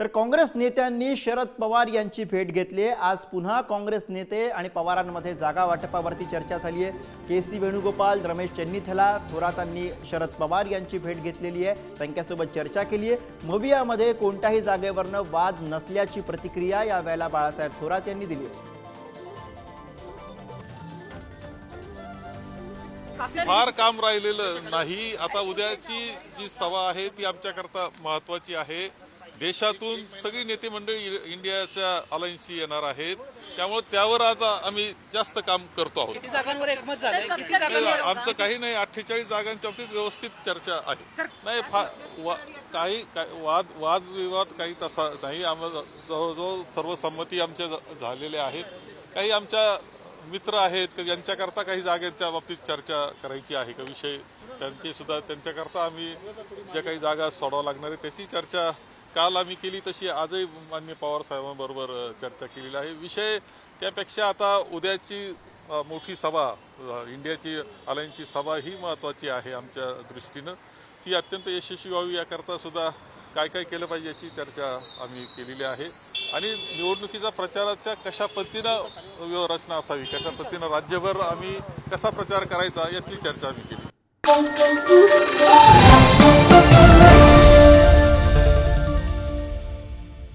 तर काँग्रेस नेत्यांनी शरद पवार यांची भेट घेतली आहे. आज पुन्हा काँग्रेस नेते आणि पवारांमध्ये जागा वाटपावरती चर्चा झाली आहे. के सी वेणुगोपाल रमेश चेन्नीथला थोरातांनी शरद पवार यांची भेट घेतलेली आहे. त्यांच्यासोबत चर्चा केली आहे. मवियामध्ये कोणत्याही जागेवरनं वाद नसल्याची प्रतिक्रिया यावेळेला बाळासाहेब थोरात यांनी दिली आहे. फार काम राहिलेलं नाही. आता उद्याची जी सभा आहे ती आमच्याकरता महत्वाची आहे. देशातून सगळी नेते मंडळी इंडियाच्या अलायन्सशी येणार आहेत. त्यामुळे त्यावर आज आम्ही जास्त काम करतो आहोत. किती जागांवर एकमत झालंय? किती नाही, जागांवर आमचं काही नाही. अठ्ठेचाळीस जागांच्या बाबतीत व्यवस्थित चर्चा आहे. नाही फा वा- काही वाद वादविवाद काही तसा नाही. आम्हाला जवळजवळ सर्व संमती आमच्या झालेल्या आहेत. काही आमच्या मित्र आहेत की ज्यांच्याकरता काही जागेच्या बाबतीत चर्चा करायची आहे. का विषय त्यांचे सुद्धा त्यांच्याकरता आम्ही ज्या काही जागा सोडावं लागणार आहे त्याची चर्चा काल आम्ही केली तशी आजही मान्य पवार साहेबांबरोबर चर्चा केलेली आहे. विषय त्यापेक्षा आता उद्याची मोठी सभा इंडियाची अलायन्सची सभा ही महत्त्वाची आहे आमच्या दृष्टीनं. ती अत्यंत यशस्वी व्हावी याकरता सुद्धा काय काय केलं पाहिजे याची चर्चा आम्ही केलेली आहे. आणि निवडणुकीचा प्रचाराच्या कशा पद्धतीनं रचना असावी कशा पद्धतीनं राज्यभर आम्ही कसा प्रचार करायचा याची चर्चा आम्ही केली.